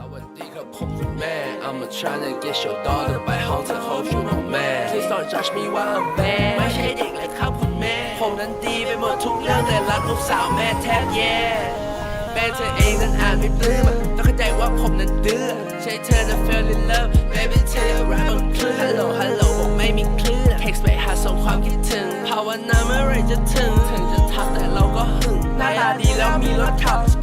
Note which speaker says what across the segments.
Speaker 1: สวัสดีครับผมคุณแม่ I'm a trying to get your daughter ไปห้องเธอ hope you know man Please don't judge me ว่า I'm bad ไม่ใช่เด็กเลยครับคุณแม่ ผมนั้นดีไปหมดทุกเรื่องแต่รักลูกสาวแม่แทบแย่แม่เธอเองนั้นอ่านไม่ปลื้มต้องเข้าใจว่าผมนั้นดื้อใช่เธอจะ fell in love baby เธอรักบนคลื่น Hello Hello บอกไม่มีคลื่น text ไปหาส่งความคิดถึงภาวนาเมื่อไรจะถึง ถึงจะทักแต่เราก็หึงหน้าตาดีแล้วมีรถขับ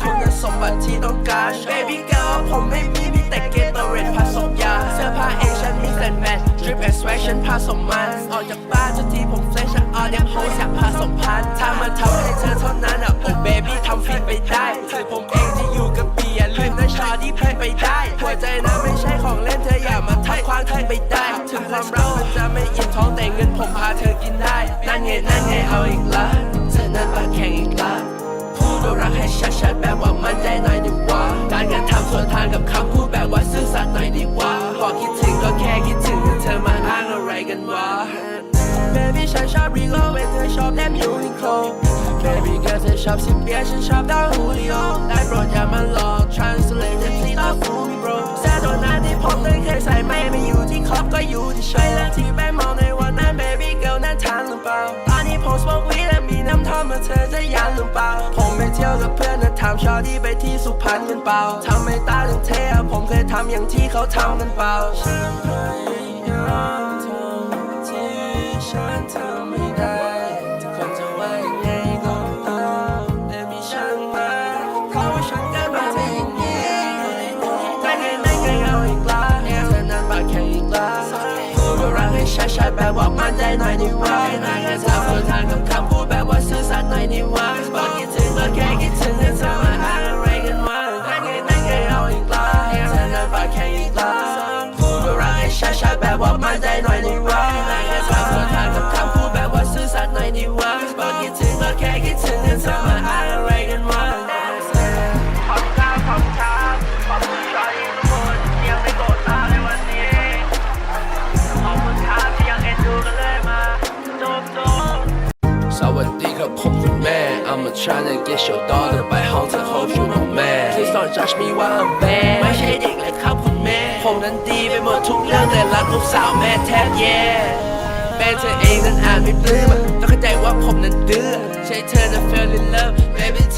Speaker 1: สมบัติที่ต้องการ baby girl ผมไม่มีมีแต่เกตเรดผสมยา เสื้อผ้าเองฉันมีแฟนแมน drip and swag ฉันผสมมัน ออกจากบ้านทุกทีผมเฟรชออเดียมโฮสอยากผสมพันธ์ถ้ามาทำให้เธอเท่านั้นอะโอ้ baby ทำฟินไปได้คือผมเองที่อยู่กับเบียร์ลืมนะชอที่เพื่อนไปได้หัวใจนะไม่ใช่ของเล่นเธออย่ามาทักควางเธอไปได้ถึงความรักมันจะไม่อิ่มท้องแต่เงินผมพาเธอกินได้ นั่นไงนั่นไงเอาอีกละ คิดถึงก็แค่คิดถึงเธอมาอ้างอะไรกันวะ Baby ฉันชอบรีโลเวเธอชอบแนมยูนิโคล Baby girl เธอชอบสิเบียฉันชอบดาวฮูลิโอได้โปาเธอจะยันหรือเปล่า ผมไปเที่ยวกับเพื่อนนะถามชาวที่ไปที่สุพรรณกันเปล่าทำไม่ตาถึงเท่ผมเคยทำอย่างที่เขาทำกันเปล่าฉันพยายาม ดว่ารักให้ชัดๆแบบว่ามั่นใจหน่อยดีว่าได้ไงทำส่วนทางกับคำพูดแบบว่าซื่อสัตย์หน่อยดีว่าบอกคิดถึงก็แค่คิดถึงเธอ วัสดีครั
Speaker 2: บ
Speaker 1: ผมคุณแม่ I'm a trying to get your daughter ไปห้องเธอ hope you know man Please don't judge me ว่า I'm bad ไม่ใช่เด็กเลยครับคุณแม่ ผมนั้นดีไปหมดทุกเรื่องแต่รักลูกสาวแม่แทบแย่แม่เธอเองนั้นอ่านไม่ปลื้มต้องเข้าใจว่าผมนั้นดื้อใช่เธอจะ fell in love baby เ